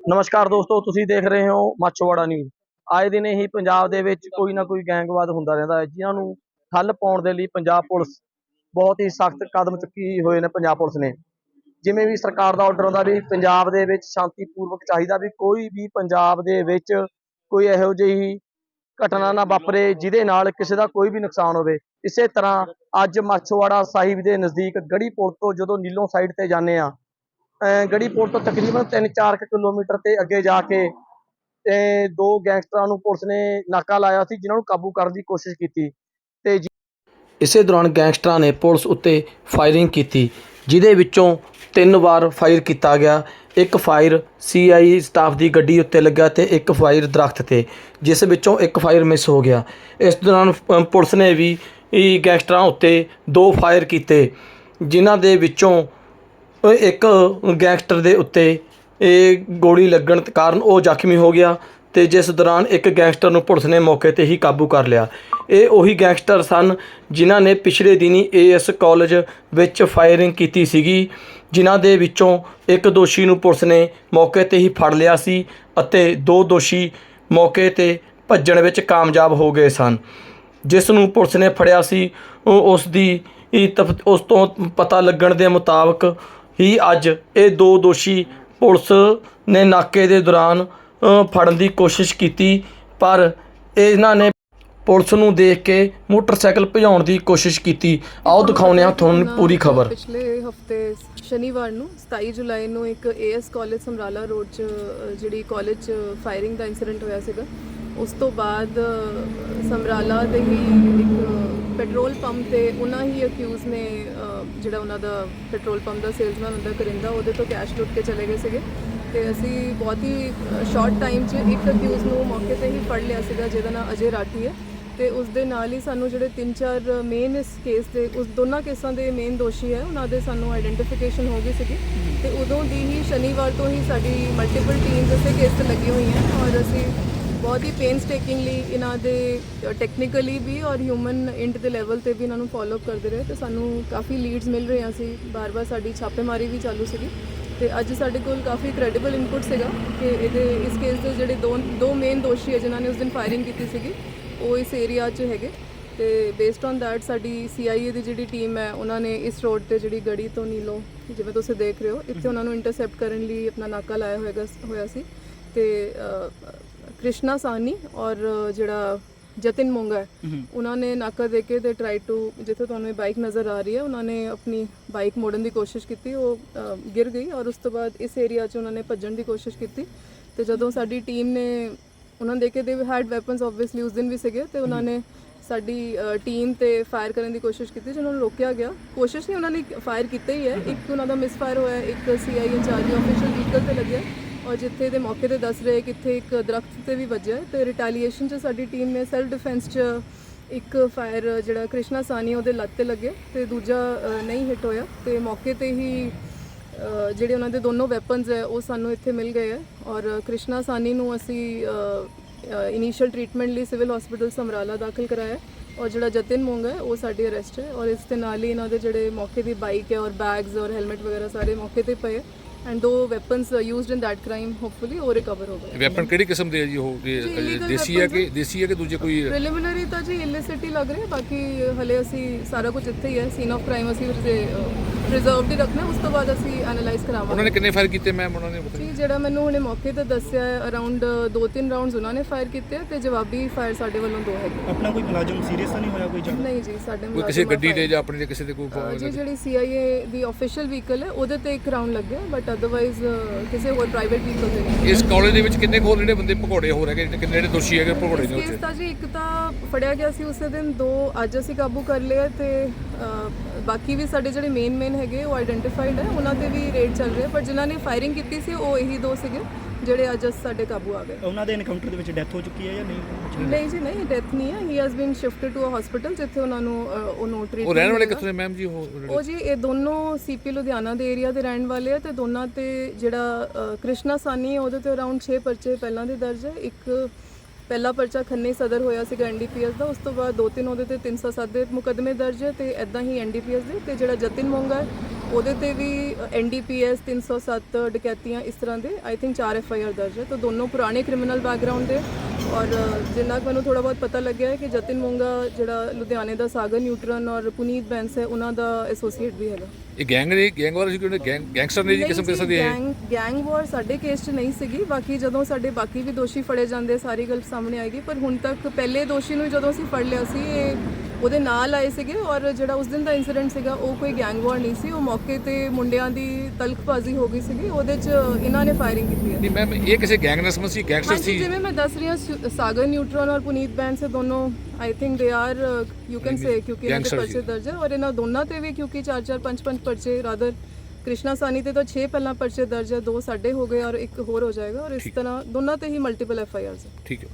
ਨਮਸਕਾਰ ਦੋਸਤੋ, ਤੁਸੀਂ ਦੇਖ ਰਹੇ ਹੋ ਮਾਛੋਵਾੜਾ ਨਿਊਜ਼। ਆਏ ਦਿਨ ਹੀ ਪੰਜਾਬ ਦੇ ਵਿੱਚ ਕੋਈ ਨਾ ਕੋਈ ਗੈਂਗਵਾਦ ਹੁੰਦਾ ਰਹਿੰਦਾ ਹੈ, ਜਿਨ੍ਹਾਂ ਨੂੰ ਠੱਲ ਪਾਉਣ ਦੇ ਲਈ ਪੰਜਾਬ ਪੁਲਿਸ ਬਹੁਤ ਹੀ ਸਖਤ ਕਦਮ ਚੁੱਕੀ ਹੋਏ ਨੇ ਪੰਜਾਬ ਪੁਲਿਸ ਨੇ। ਜਿਵੇਂ ਵੀ ਸਰਕਾਰ ਦਾ ਆਰਡਰ ਆਉਂਦਾ ਵੀ ਪੰਜਾਬ ਦੇ ਵਿੱਚ ਸ਼ਾਂਤੀਪੂਰਵਕ ਚਾਹੀਦਾ ਵੀ ਕੋਈ ਵੀ ਪੰਜਾਬ ਦੇ ਵਿੱਚ ਕੋਈ ਇਹੋ ਜਿਹੀ ਘਟਨਾ ਨਾ ਵਾਪਰੇ, ਜਿਹਦੇ ਨਾਲ ਕਿਸੇ ਦਾ ਕੋਈ ਵੀ ਨੁਕਸਾਨ ਹੋਵੇ। ਇਸੇ ਤਰ੍ਹਾਂ ਅੱਜ ਮਾਛੋਵਾੜਾ ਸਾਹਿਬ ਦੇ ਨਜ਼ਦੀਕ ਗੜੀ ਪੁਲ ਤੋਂ ਜਦੋਂ ਨੀਲੋਂ ਸਾਈਡ ਤੇ ਜਾਂਦੇ ਆ ਅਹ ਗੜੀ ਪੁਲ ਤੋਂ ਤਕਰੀਬਨ 3-4 ਕਿਲੋਮੀਟਰ ਤੇ ਅੱਗੇ ਜਾ ਕੇ ਤੇ ਦੋ ਗੈਂਗਸਟਰਾਂ ਨੂੰ ਪੁਲਿਸ ਨੇ ਨਾਕਾ ਲਾਇਆ ਸੀ, ਜਿਨ੍ਹਾਂ ਨੂੰ ਕਾਬੂ ਕਰਨ ਦੀ ਕੋਸ਼ਿਸ਼ ਕੀਤੀ। ਤੇ ਜਿ- ਇਸੇ ਦੌਰਾਨ ਗੈਂਗਸਟਰਾਂ ਨੇ ਪੁਲਿਸ ਉੱਤੇ ਫਾਇਰਿੰਗ ਕੀਤੀ, ਜਿਹਦੇ ਵਿੱਚੋਂ ਤਿੰਨ ਵਾਰ ਫਾਇਰ ਕੀਤਾ ਗਿਆ। ਇੱਕ ਫਾਇਰ ਸੀਆਈ ਸਟਾਫ ਦੀ ਗੱਡੀ ਉੱਤੇ ਲੱਗਾ ਤੇ ਇੱਕ ਫਾਇਰ ਦਰਖਤ ਤੇ, ਜਿਸ ਵਿੱਚੋਂ ਇੱਕ ਫਾਇਰ ਮਿਸ ਹੋ ਗਿਆ। ਇਸ ਦੌਰਾਨ ਪੁਲਿਸ ਨੇ ਵੀ ਇਹ ਗੈਂਗਸਟਰਾਂ ਉੱਤੇ ਦੋ ਫਾਇਰ ਕੀਤੇ, ਜਿਨ੍ਹਾਂ ਦੇ ਵਿੱਚੋਂ ਇੱਕ ਗੈਂਗਸਟਰ ਦੇ ਉੱਤੇ ਇਹ ਗੋਲੀ ਲੱਗਣ ਕਾਰਨ ਉਹ ਜ਼ਖਮੀ ਹੋ ਗਿਆ ਤੇ ਜਿਸ ਦੌਰਾਨ ਇੱਕ ਗੈਂਗਸਟਰ ਨੂੰ ਪੁਲਿਸ ਨੇ ਮੌਕੇ ਤੇ ਹੀ ਕਾਬੂ ਕਰ ਲਿਆ। ਇਹ ਉਹੀ ਗੈਂਗਸਟਰ ਸਨ ਜਿਨ੍ਹਾਂ ਨੇ ਪਿਛਲੇ ਦਿਨੀ ਏਐਸ ਕਾਲਜ ਵਿੱਚ ਫਾਇਰਿੰਗ ਕੀਤੀ ਸੀਗੀ, ਜਿਨ੍ਹਾਂ ਦੇ ਵਿੱਚੋਂ ਇੱਕ ਦੋਸ਼ੀ ਨੂੰ ਪੁਲਿਸ ਨੇ ਮੌਕੇ ਤੇ ਹੀ ਫੜ ਲਿਆ ਸੀ ਅਤੇ ਦੋ ਦੋਸ਼ੀ ਮੌਕੇ ਤੇ ਭੱਜਣ ਵਿੱਚ ਕਾਮਯਾਬ ਹੋ ਗਏ ਸਨ। ਜਿਸ ਨੂੰ ਪੁਲਿਸ ਨੇ ਫੜਿਆ ਸੀ, ਉਹ ਉਸ ਦੀ ਉਸ ਤੋਂ ਪਤਾ ਲੱਗਣ ਦੇ ਮੁਤਾਬਕ ਹੀ ਅੱਜ ਇਹ ਦੋ ਦੋਸ਼ੀ ਪੁਲਿਸ ਨੇ ਨਾਕੇ ਦੇ ਦੌਰਾਨ ਫੜਨ ਦੀ ਕੋਸ਼ਿਸ਼ ਕੀਤੀ। ਪਰ ਇਹਨਾਂ ਨੇ ਪੁਲਿਸ ਨੂੰ ਦੇਖ ਕੇ ਮੋਟਰਸਾਈਕਲ ਭਜਾਉਣ ਦੀ ਕੋਸ਼ਿਸ਼ ਕੀਤੀ। ਆਓ ਦਿਖਾਉਂਦੇ ਹਾਂ ਤੁਹਾਨੂੰ ਪੂਰੀ ਖਬਰ। ਪਿਛਲੇ ਹਫ਼ਤੇ ਸ਼ਨੀਵਾਰ ਨੂੰ 27 ਜੁਲਾਈ ਨੂੰ ਇੱਕ ਏਐਸ ਕਾਲਜ ਸਮਰਾਲਾ ਰੋਡ 'ਚ ਜਿਹੜੀ ਕਾਲਜ 'ਚ ਫਾਇਰਿੰਗ ਦਾ ਇਨਸੀਡੈਂਟ ਹੋਇਆ ਸੀਗਾ। ਉਸ ਤੋਂ ਬਾਅਦ ਸਮਰਾਲਾ ਦੇ ਹੀ ਇੱਕ ਪੈਟਰੋਲ ਪੰਪ ਤੇ ਉਹਨਾਂ ਹੀ ਅਕਿਊਜ਼ ਨੇ ਜਿਹੜਾ ਉਹਨਾਂ ਦਾ ਪੈਟਰੋਲ ਪੰਪ ਦਾ ਸੇਲਸਮੈਨ ਹੁੰਦਾ, ਕਰਿੰਦਾ, ਉਹਦੇ ਤੋਂ ਕੈਸ਼ ਲੁੱਟ ਕੇ ਚਲੇ ਗਏ ਸੀਗੇ। ਤੇ ਅਸੀਂ ਬਹੁਤ ਹੀ ਸ਼ਾਰਟ ਟਾਈਮ 'ਚ ਇੱਕ ਅਕਿਊਜ਼ ਨੂੰ ਮੌਕੇ ਤੇ ਹੀ ਫੜ ਲਿਆ ਸੀਗਾ, ਜਿਹਦਾ ਨਾਮ ਅਜੇ ਰਾਠੀ ਹੈ। ਤੇ ਉਸ ਦੇ ਨਾਲ ਹੀ ਸਾਨੂੰ ਜਿਹੜੇ ਤਿੰਨ ਚਾਰ ਮੇਨ ਇਸ ਕੇਸ ਦੇ, ਉਸ ਦੋਨਾਂ ਕੇਸਾਂ ਦੇ ਮੇਨ ਦੋਸ਼ੀ ਹੈ, ਉਹਨਾਂ ਦੇ ਸਾਨੂੰ ਆਇਡੈਂਟੀਫਿਕੇਸ਼ਨ ਹੋ ਗਈ ਸੀਗੀ। ਤੇ ਉਦੋਂ ਦੀ ਹੀ ਸ਼ਨੀਵਾਰ ਤੋਂ ਹੀ ਸਾਡੀ ਮਲਟੀਪਲ ਟੀਮਸ ਇਸੇ ਕੇਸ ਤੇ ਲੱਗੀ ਹੋਈ ਔਰ ਅਸੀਂ ਬਹੁਤ ਹੀ ਪੇਨਸਟੇਕਿੰਗਲੀ ਇਹਨਾਂ ਦੇ ਟੈਕਨੀਕਲੀ ਵੀ ਔਰ ਹਿਊਮਨ ਇੰਟ ਦੇ ਲੈਵਲ ਤੇ ਵੀ ਇਹਨਾਂ ਨੂੰ ਫਾਲੋ ਅਪ ਕਰਦੇ ਰਹੇ ਤੇ ਸਾਨੂੰ ਕਾਫੀ ਲੀਡਸ ਮਿਲ ਰਹੀਆਂ ਸੀ। ਬਾਰ-ਬਾਰ ਸਾਡੀ ਛਾਪੇਮਾਰੀ ਵੀ ਚਾਲੂ ਸੀਗੀ ਤੇ ਅੱਜ ਸਾਡੇ ਕੋਲ ਕਾਫੀ ਕ੍ਰੈਡੀਬਲ ਇਨਪੁਟ ਸੀਗਾ ਕਿ ਇਹਦੇ, ਇਸ ਕੇਸ ਦੇ ਜਿਹੜੇ ਦੋ ਦੋ ਮੇਨ ਦੋਸ਼ੀ ਹੈ ਜਿਨ੍ਹਾਂ ਨੇ ਉਸ ਦਿਨ ਫਾਇਰਿੰਗ ਕੀਤੀ ਸੀਗੀ, ਉਹ ਇਸ ਏਰੀਆ 'ਚ ਹੈਗੇ ਤੇ ਬੇਸਡ ਔਨ ਥੈਟ ਸਾਡੀ ਸੀਆਈਏ ਦੀ ਜਿਹੜੀ ਟੀਮ ਹੈ, ਉਹਨਾਂ ਨੇ ਇਸ ਰੋਡ ਤੇ ਜਿਹੜੀ ਗੜੀ ਤੋਂ ਨੀਲੋ, ਜਿਵੇਂ ਤੁਸੀਂ ਦੇਖ ਰਹੇ ਹੋ, ਇੱਥੇ ਉਹਨਾਂ ਨੂੰ ਇੰਟਰਸੈਪਟ ਕਰਨ ਲਈ ਆਪਣਾ ਨਾਕਾ ਲਾਇਆ ਹੋਏਗਾ, ਹੋਇਆ ਸੀ ਤੇ ਕ੍ਰਿਸ਼ਨਾ ਸਾਨੀ ਔਰ ਜਿਹੜਾ ਜਤਿਨ ਮੋਂਗਾ ਉਹਨਾਂ ਨੇ ਨਾਕਾ ਦੇ ਕੇ ਤੇ ਟਰਾਈ ਟੂ ਜਿੱਥੇ ਤੁਹਾਨੂੰ ਇਹ ਬਾਈਕ ਨਜ਼ਰ ਆ ਰਹੀ ਹੈ ਉਹਨਾਂ ਨੇ ਆਪਣੀ ਬਾਈਕ ਮੋੜਨ ਦੀ ਕੋਸ਼ਿਸ਼ ਕੀਤੀ ਉਹ ਅ, ਗਿਰ ਗਈ ਔਰ ਉਸ ਤੋਂ ਬਾਅਦ ਇਸ ਏਰੀਆ 'ਚ ਉਹਨਾਂ ਨੇ ਭੱਜਣ ਦੀ ਕੋਸ਼ਿਸ਼ ਕੀਤੀ ਤੇ ਜਦੋਂ ਸਾਡੀ ਟੀਮ ਨੇ ਉਹਨਾਂ ਨੇ ਦੇਖੇ ਦੇ ਹੈਡ ਵੈਪਨਸ ਆਬਵੀਅਸਲੀ ਉਸ ਦਿਨ ਵੀ ਸੀਗੇ ਤੇ ਉਹਨਾਂ ਨੇ ਸਾਡੀ ਟੀਮ ਤੇ ਫਾਇਰ ਕਰਨ ਦੀ ਕੋਸ਼ਿਸ਼ ਕੀਤੀ ਜਿਹਨਾਂ ਨੂੰ ਰੋਕਿਆ ਗਿਆ। ਕੋਸ਼ਿਸ਼ ਨਹੀਂ ਉਹਨਾਂ ਨੇ ਫਾਇਰ ਕੀਤਾ ਹੀ ਹੈ। ਇੱਕ ਉਹਨਾਂ ਦਾ ਮਿਸਫਾਇਰ ਹੋਇਆ ਇੱਕ ਸੀਆਈ ਇੰਚਾਰਜ ਆਫੀਸ਼ੀਅਲ ਵਹੀਕਲ ਤੇ ਲੱਗਿਆ। ਔਰ ਜਿੱਥੇ ਦੇ ਮੌਕੇ ਤੇ ਦੱਸ ਰਹੇ ਕਿ ਇੱਥੇ ਇੱਕ ਦਰਖਤ ਤੇ ਵੀ ਵੱਜਿਆ ਹੈ ਤੇ ਰਿਟੈਲੀਏਸ਼ਨ 'ਚ ਸਾਡੀ ਟੀਮ ਨੇ ਸੈਲਫ ਡਿਫੈਂਸ 'ਚ ਇੱਕ ਫਾਇਰ ਜਿਹੜਾ ਕ੍ਰਿਸ਼ਨਾ ਸਾਨੀ ਉਹਦੇ ਲੱਤ ਤੇ ਲੱਗੇ ਤੇ ਦੂਜਾ ਨਹੀਂ ਹਿੱਟ ਹੋਇਆ ਤੇ ਮੌਕੇ ਤੇ ਹੀ ਜਿਹੜੇ ਉਹਨਾਂ ਦੇ ਦੋਨੋਂ ਵੈਪਨਸ ਹੈ, ਉਹ ਸਾਨੂੰ ਇੱਥੇ ਮਿਲ ਗਏ ਹੈ ਔਰ ਕ੍ਰਿਸ਼ਨਾ ਸਾਨੀ ਨੂੰ ਅਸੀਂ ਇਨੀਸ਼ੀਅਲ ਟ੍ਰੀਟਮੈਂਟ ਲਈ ਸਿਵਲ ਹਸਪੀਟਲ ਸਮਰਾਲਾ ਦਾਖਲ ਕਰਾਇਆ ਔਰ ਜਿਹੜਾ ਜਤਿਨ ਮੋਂਗਾ ਹੈ, ਉਹ ਸਾਡੀ ਅਰੈਸਟ ਹੈ ਔਰ ਇਸ ਦੇ ਨਾਲ ਹੀ ਇਹਨਾਂ ਦੇ ਜਿਹੜੇ ਮੌਕੇ ਦੀ ਬਾਈਕ ਹੈ ਔਰ ਬੈਗਸ ਔਰ ਹੈਲਮਟ ਵਗੈਰਾ ਸਾਰੇ ਮੌਕੇ ਤੇ ਪਏ and two weapons used in that crime hopefully ਉਹ ਰਿਕਵਰ ਹੋ ਗਏ ਵੈਪਨ ਕਿਹੜੀ ਕਿਸਮ ਦੇ ਜੀ ਉਹ? illegal ਦੇਸੀ ਹੈ ਕਿ ਦੇਸੀ ਹੈ ਕਿ ਦੂਜੇ ਕੋਈ ਪ੍ਰੀਲਿਮਿਨਰੀ ਤਾਂ ਜੀ ਇਲਿਸਿਟੀ ਲੱਗ ਰਿਹਾ ਬਾਕੀ ਹਲੇ ਅਸੀਂ ਸਾਰਾ ਕੁਝ ਇੱਥੇ ਹੀ ਹੈ ਸੀਨ ਆਫ ਕ੍ਰਾਈਮ ਅਸੀਂ ਪ੍ਰੀਜ਼ਰਵਡ ਹੀ ਰੱਖਣਾ ਉਸ ਤੋਂ ਬਾਅਦ ਅਸੀਂ ਐਨਾਲਾਈਜ਼ ਉਹਨਾਂ ਕਰਾਵਾਂਗੇ ਨੇ ਕਿੰਨੇ ਫਾਇਰ ਕੀਤੇ ਮੈਮ ਉਹਨਾਂ ਨੇ ਪਤਾ ਜੀ ਜਿਹੜਾ ਮੈਨੂੰ ਹੁਣੇ ਮੌਕੇ ਤੇ ਦੱਸਿਆ ਹੈ ਅਰਾਊਂਡ 2-3 ਰਾਉਂਡਸ ਉਹਨਾਂ ਨੇ ਫਾਇਰ ਕੀਤੇ ਆ ਤੇ ਜਵਾਬੀ ਫਾਇਰ ਸਾਡੇ ਵੱਲੋਂ ਦੋ ਹੈਗੇ। ਆਪਣਾ ਕੋਈ ਮੁਲਾਜ਼ਮ ਸੀਰੀਅਸ ਤਾਂ ਨਹੀਂ ਹੋਇਆ ਕੋਈ ਜ਼ਿਆਦਾ? ਨਹੀਂ ਜੀ ਸਾਡੇ ਕੋਈ ਕਿਸੇ ਮੁਲਾਜ਼ਮਾਂ ਗੱਡੀ ਤੇ ਜਾਂ ਆਪਣੇ ਤੇ ਕਿਸੇ ਤੇ ਕੋਈ ਅਹ ਜੀ ਜਿਹੜੀ CIA ਦੀ ਆਫੀਸ਼ੀਅਲ ਵਹੀਕਲ ਹੈ ਉਹਦੇ ਤੇ ਇੱਕ ਰਾਉਂਡ ਲੱਗਿਆ ਬਟ ਅਦਰਵਾਈਜ਼ ਕਿਸੇ ਹੋਰ ਪ੍ਰਾਈਵੇਟ ਵਹੀਕਲ ਤੇ ਨਹੀਂ। ਇਸ ਕਾਲਜ ਦੇ ਵਿੱਚ ਕਿੰਨੇ ਕੋਲ ਜਿਹੜੇ ਬੰਦੇ ਭਗੌੜੇ ਹੋ ਰਹੇ ਕਿੰਨੇ ਜਿਹੜੇ ਦੋਸ਼ੀ ਹੈਗੇ ਭਗੌੜੇ ਦੇ ਉੱਤੇ ਤਾਂ ਜੀ ਇੱਕ ਤਾਂ ਫੜਿਆ ਗਿਆ ਸੀ ਉਸੇ ਦਿਨ ਦੋ ਅੱਜ ਅਸੀਂ ਕਾਬੂ ਕਰ ਲਿਆ ਤੇ ਬਾਕੀ ਵੀ ਸਾਡੇ ਜਿਹੜੇ ਮੇਨ ਮੇਨ ਹੈਗੇ ਉਹ ਆਇਡੈਂਟੀਫਾਈਡ ਹੈ। ਉਹਨਾਂ ਤੇ ਵੀ ਰੇਡ ਚੱਲ ਰਿਹਾ ਪਰ ਜਿਨ੍ਹਾਂ ਨੇ ਫਾਇਰਿੰਗ ਕੀਤੀ ਸੀ ਉਹ ਇਹੀ ਦੋ ਸੀਗੇ ਜਿਹੜੇ ਅੱਜ ਸਾਡੇ ਕਾਬੂ ਆ ਗਏ। ਉਹਨਾਂ ਦੇ ਐਨਕਾਊਂਟਰ ਦੇ ਵਿੱਚ ਡੈਥ ਹੋ ਚੁੱਕੀ ਹੈ ਜਾਂ ਨਹੀਂ? ਨਹੀਂ ਜੀ ਨਹੀਂ ਡੈਥ ਨਹੀਂ ਹੈ। He has been shifted to a hospital ਜਿੱਥੇ ਉਹਨਾਂ ਨੂੰ ਉਹਨੂੰ ਟ੍ਰੀਟਮੈਂਟ ਉਹ ਰਹਿਣ ਵਾਲੇ ਕਿੱਥੋਂ ਦੇ? ਮੈਮ ਜੀ ਉਹ ਉਹ ਜੀ ਇਹ ਦੋਨੋਂ ਸੀਪੀ ਲੁਧਿਆਣਾ ਦੇ ਏਰੀਆ ਦੇ ਰਹਿਣ ਵਾਲੇ ਆ ਤੇ ਦੋਨਾਂ ਤੇ ਜਿਹੜਾ ਕ੍ਰਿਸ਼ਨਾ ਸਾਨੀ ਹੈ ਉਹਦੇ ਤੇ ਅਰਾਊਂਡ 6 ਪਰਚੇ ਪਹਿਲਾਂ ਦੇ ਦਰਜ ਹੈ। ਇੱਕ ਪਹਿਲਾ ਪਰਚਾ ਖੰਨੇ ਸਦਰ ਹੋਇਆ ਸੀਗਾ ਐਨਡੀਪੀਐਸ ਦਾ, ਉਸ ਤੋਂ ਬਾਅਦ ਦੋ ਤਿੰਨ ਉਹਦੇ ਤੇ 307 ਦੇ ਮੁਕੱਦਮੇ ਦਰਜ ਹੈ ਤੇ ਐਦਾਂ ਹੀ ਐਨਡੀਪੀਐਸ ਦੇ, ਤੇ ਜਿਹੜਾ ਜਤਿਨ ਮੋਂਗਾ ਹੈ, ਉਹਦੇ ਤੇ ਵੀ ਐਨਡੀਪੀਐਸ 307 ਡਕੈਤੀਆਂ ਇਸ ਤਰ੍ਹਾਂ ਦੇ ਆਈ ਥਿੰਕ 4 ਐਫਆਈਆਰ ਦਰਜ ਹੈ, ਤਾਂ ਦੋਨੋਂ ਪੁਰਾਣੇ ਕ੍ਰਿਮੀਨਲ ਬੈਕਗ੍ਰਾਉਂਡ ਦੇ। ਔਰ ਜਿੰਨਾ ਕੁ ਮੈਨੂੰ ਥੋੜਾ ਬਹੁਤ ਪਤਾ ਲੱਗਿਆ ਹੈ ਕਿ ਜਤਿਨ ਮੋਂਗਾ ਜਿਹੜਾ ਲੁਧਿਆਣੇ ਦਾ ਸਾਗਰ ਨਿਊਟਰਨ ਔਰ ਪੁਨੀਤ ਬੈਂਸ ਹੈ ਉਹਨਾਂ ਦਾ ਐਸੋਸੀਏਟ ਵੀ ਹੈਗਾ। ਇਹ ਗੈਂਗ ਨੇ ਗੈਂਗ ਵਾਰ ਸੀ ਕਿ ਗੈਂਗ ਗੈਂਗਸਟਰ ਨੇ ਜੀ ਕਿਸਮ ਕਿਸਮ ਦੇ ਗੈਂਗ ਗੈਂਗ ਵਾਰ ਸਾਡੇ ਕੇਸ 'ਚ ਨਹੀਂ ਸੀਗੀ। ਬਾਕੀ ਜਦੋਂ ਸਾਡੇ ਬਾਕੀ ਵੀ ਦੋਸ਼ੀ ਫੜੇ ਜਾਂਦੇ ਸਾਰੀ ਗੱਲ ਸਾਹਮਣੇ ਆਏਗੀ। ਪਰ ਹੁਣ ਤੱਕ ਪਹਿਲੇ ਦੋਸ਼ੀ ਨੂੰ ਜਦੋਂ ਅਸੀਂ ਫੜ ਲਿਆ ਸੀ ਇਹ ਉਹਦੇ ਨਾਲ ਆਏ ਸੀਗੇ ਔਰ ਜਿਹੜਾ ਉਸ ਦਿਨ ਦਾ ਇਨਸੀਡੈਂਟ ਸੀਗਾ ਉਹ ਕੋਈ ਗੈਂਗ ਵਾਰ ਨਹੀਂ ਸੀ ਉਹ ਮੌਕੇ ਤੇ ਮੁੰਡਿਆਂ ਦੀ ਤਲਖਬਾਜ਼ੀ ਹੋ ਗਈ ਸੀਗੀ ਉਹਦੇ 'ਚ ਇਹਨਾਂ ਨੇ ਫਾਇਰਿੰਗ ਕੀਤੀ ਹੈ। ਨਹੀਂ ਮੈਮ ਇਹ ਕਿਸੇ ਗੈਂਗ ਨਾਲ ਸੰਬੰਧ ਸੀ ਗੈਂਗਸਟਰ ਹਾਂਜੀ ਸੀ? ਜਿਵੇਂ ਮੈਂ ਦੱਸ ਰਹੀ ਹਾਂ ਸੁ- ਸਾਗਰ ਨਿਊਟਰਨ ਔਰ ਪੁਨੀਤ ਬੈਂਸ ਸੇ ਦੋਨੋਂ I think they are you can say ਕਿਉਂਕਿ ਇਹਨਾਂ ਦੇ ਪਰਚੇ। ਦਰਜ ਹੈ ਔਰ ਇਹਨਾਂ ਦੋਨਾਂ ਤੇ ਵੀ ਕਿਉਂਕਿ 4 4 5 5 ਪਰਚੇ ਰਾਦਰ ਕ੍ਰਿਸ਼ਨਾ ਸਾਨੀ ਤੇ ਤਾਂ 6 ਪਹਿਲਾਂ ਪਰਚੇ ਦਰਜ ਹੈ ਦੋ ਸਾਡੇ ਹੋ ਗਏ ਔਰ ਇੱਕ ਹੋਰ ਹੋ ਜਾਏਗਾ ਔਰ ਇਸ ਤਰ੍ਹਾਂ ਦੋਨਾਂ ਤੇ ਹੀ ਮਲਟੀਪਲ ਐਫ ਆਈ ਆਰਸ ਠੀਕ ਹੈ।